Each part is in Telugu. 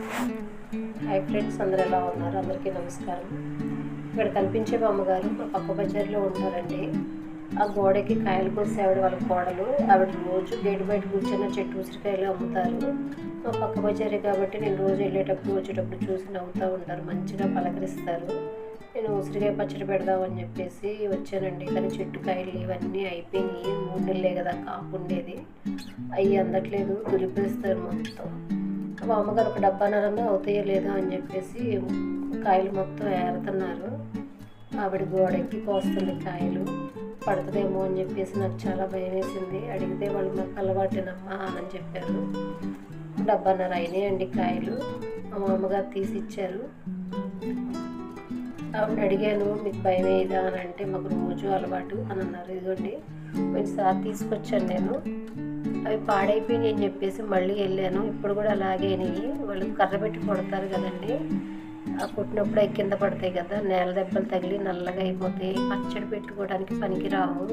హాయ్ ఫ్రెండ్స్ అందరు ఎలా ఉన్నారు? అందరికీ నమస్కారం. ఇక్కడ కనిపించే బొమ్మగారు మా పక్క బజార్లో ఉంటారండి. ఆ గోడకి కాయలు కోసి ఆవిడ వాళ్ళ కోడలు. ఆవిడ రోజు గేటు బయట కూర్చున్న చెట్టు ఉసిరికాయలు అమ్ముతారు. మా పక్క బజారే కాబట్టి నేను రోజు వెళ్ళేటప్పుడు వచ్చేటప్పుడు చూసి నవ్వుతూ ఉంటారు. మంచిగా పలకరిస్తారు. నేను ఉసిరికాయ పచ్చడి పెడదామని చెప్పేసి వచ్చానండి. కానీ చెట్టు కాయలు ఇవన్నీ అయిపోయినాయి. మూడు నెలలే కదా కాకుండేది అవి అందట్లేదు. దులిపేస్తారు మొత్తం. మా అమ్మగారు ఒక డబ్బాన్నరన్నా అవుతాయో లేదో అని చెప్పేసి కాయలు మొత్తం ఏరుతున్నారు. ఆవిడ గోడెక్కి కోస్తుంది కాయలు. పడుతుందేమో అని చెప్పేసి నాకు చాలా భయం వేసింది. అడిగితే వాళ్ళు మాకు అలవాటేనమ్మా అని చెప్పారు. డబ్బాన్నర అయినాయండి కాయలు. మా అమ్మగారు తీసి ఇచ్చారు. ఆవిడ అడిగాను మీకు భయం ఏదా అని అంటే మాకు రోజు అలవాటు అని అన్నారు. ఇదిగోండి పోయినసారి తీసుకొచ్చాను నేను. అవి పాడైపోయినాయి అని చెప్పేసి మళ్ళీ వెళ్ళాను. ఇప్పుడు కూడా అలాగే అయినాయి. వాళ్ళు కర్ర పెట్టి కొడతారు కదండి. ఆ కుట్టినప్పుడు అవి కింద పడతాయి కదా. నేల దెబ్బలు తగిలి నల్లగా అయిపోతాయి. పచ్చడి పెట్టుకోవడానికి పనికి రావు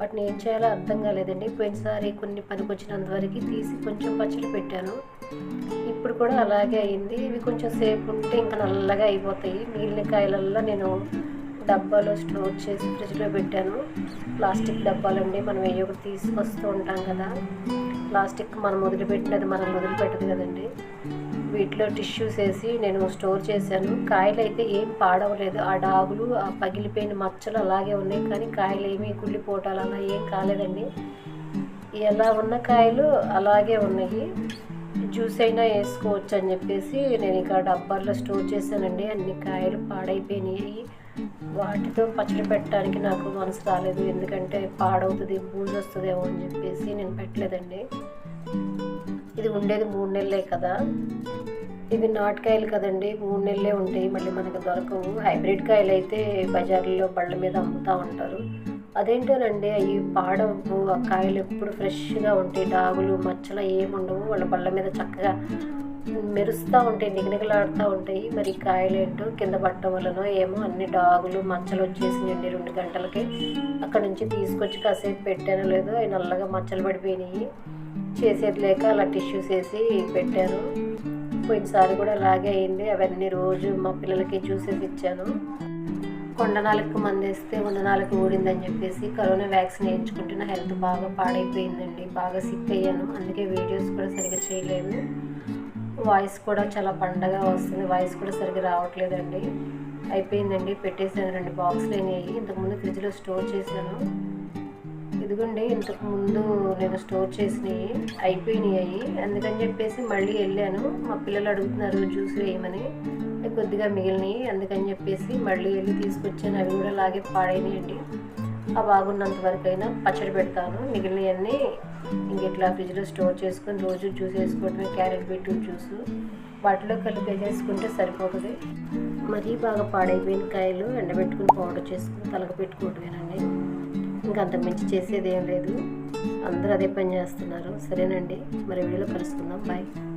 వాటిని ఏం చేయాలో అర్థం కాలేదండి. పోయినసారి కొన్ని పనికి వచ్చినంత వరకు తీసి కొంచెం పచ్చడి పెట్టాను. ఇప్పుడు కూడా అలాగే అయింది. ఇవి కొంచెం సేపు ఉంటే ఇంకా నల్లగా అయిపోతాయి. మిగిలిన కాయలల్లో నేను డబ్బాలో స్టోర్ చేసి ఫ్రిడ్జ్లో పెట్టాను. ప్లాస్టిక్ డబ్బాలండి మనం ఏ ఒకటి తీసుకొస్తూ ఉంటాం కదా. ప్లాస్టిక్ మనం వదిలిపెట్టినది మనం వదిలిపెట్టదు కదండి. వీటిలో టిష్యూస్ వేసి నేను స్టోర్ చేశాను. కాయలు అయితే ఏం పాడవలేదు. ఆ డాగులు ఆ పగిలిపోయిన మచ్చలు అలాగే ఉన్నాయి. కానీ కాయలు ఏమీ కుళ్ళిపోవటాలు అలా ఏం కాలేదండి. ఎలా ఉన్న కాయలు అలాగే ఉన్నాయి. జ్యూస్ అయినా వేసుకోవచ్చు అని చెప్పేసి నేను ఇక డబ్బాల్లో స్టోర్ చేశానండి. అన్ని కాయలు పాడైపోయినాయి. వాటితో పచ్చడి పెట్టడానికి నాకు మనసు రాలేదు. ఎందుకంటే పాడవుతుంది బూజు వస్తుందేమో అని చెప్పేసి నేను పెట్టలేదండి. ఇది ఉండేది మూడు నెలలే కదా. ఇవి నాటుకాయలు కదండి మూడు నెలలే ఉంటాయి. మళ్ళీ మనకు దొరకవు. హైబ్రిడ్ కాయలు అయితే బజార్లో బళ్ళ మీద అమ్ముతూ ఉంటారు. అదేంటోనండి అవి పాడవు. ఆ కాయలు ఎప్పుడు ఫ్రెష్గా ఉంటాయి. డాగులు మచ్చలు ఏమి ఉండవు వాళ్ళ బళ్ళ మీద చక్కగా మెరుస్తూ ఉంటాయి నిగనిగలాడుతూ ఉంటాయి. మరి ఈ కింద పట్టడం వలన ఏమో అన్ని డాగులు మచ్చలు వచ్చేసినాయండి రెండు గంటలకి. అక్కడ నుంచి తీసుకొచ్చి కాసేపు పెట్టానో లేదో అవి నల్లగా మచ్చలు పడిపోయినాయి. చేసేది లేక అలా టిష్యూస్ వేసి పెట్టాను. పోయినసారి కూడా అలాగే అయింది. అవన్నీ రోజు మా పిల్లలకి జ్యూసెస్ ఇచ్చాను. కొండనాలకు మందేస్తే ఉండనాలకు ఊడిందని చెప్పేసి కరోనా వ్యాక్సిన్ వేయించుకుంటే హెల్త్ బాగా పాడైపోయిందండి. బాగా సిక్ అయ్యాను. అందుకే వీడియోస్ కూడా సరిగ్గా చేయలేదు. వాయిస్ కూడా చాలా పండగ వస్తుంది. వాయిస్ కూడా సరిగ్గా రావట్లేదండి. అయిపోయిందండి. పెట్టేసాను రెండు బాక్స్లు అయినాయి. ఇంతకుముందు ఫ్రిడ్జ్లో స్టోర్ చేశాను. ఇదిగోండి ఇంతకుముందు నేను స్టోర్ చేసినవి అయిపోయినాయి. అందుకని చెప్పేసి మళ్ళీ వెళ్ళాను. మా పిల్లలు అడుగుతున్నారు జ్యూస్ వేయమని. కొద్దిగా మిగిలినాయి అందుకని చెప్పేసి మళ్ళీ వెళ్ళి తీసుకొచ్చాను. అవి కూడా అలాగే పాడైనాయండి. ఆ బాగున్నంత వరకైనా అయినా పచ్చడి పెడతాను. మిగిలినవన్నీ ఇంక ఇట్లా ఫ్రిడ్జ్లో స్టోర్ చేసుకొని రోజు జ్యూస్ వేసుకోవడమే క్యారెట్ బీట్రూట్ జ్యూస్. వాటిలో కలిపి వేసేసుకుంటే సరిపోతుంది. మరీ బాగా పాడైపోయిన కాయలు ఎండబెట్టుకుని పౌడర్ చేసుకుని తలకు పెట్టుకోవటమేనండి ఇంకా అంత మించి చేసేది ఏం లేదు. అందరూ అదే పని చేస్తున్నారు. సరేనండి. మరి వీడియోలో కలుసుకుందాం. బాయ్.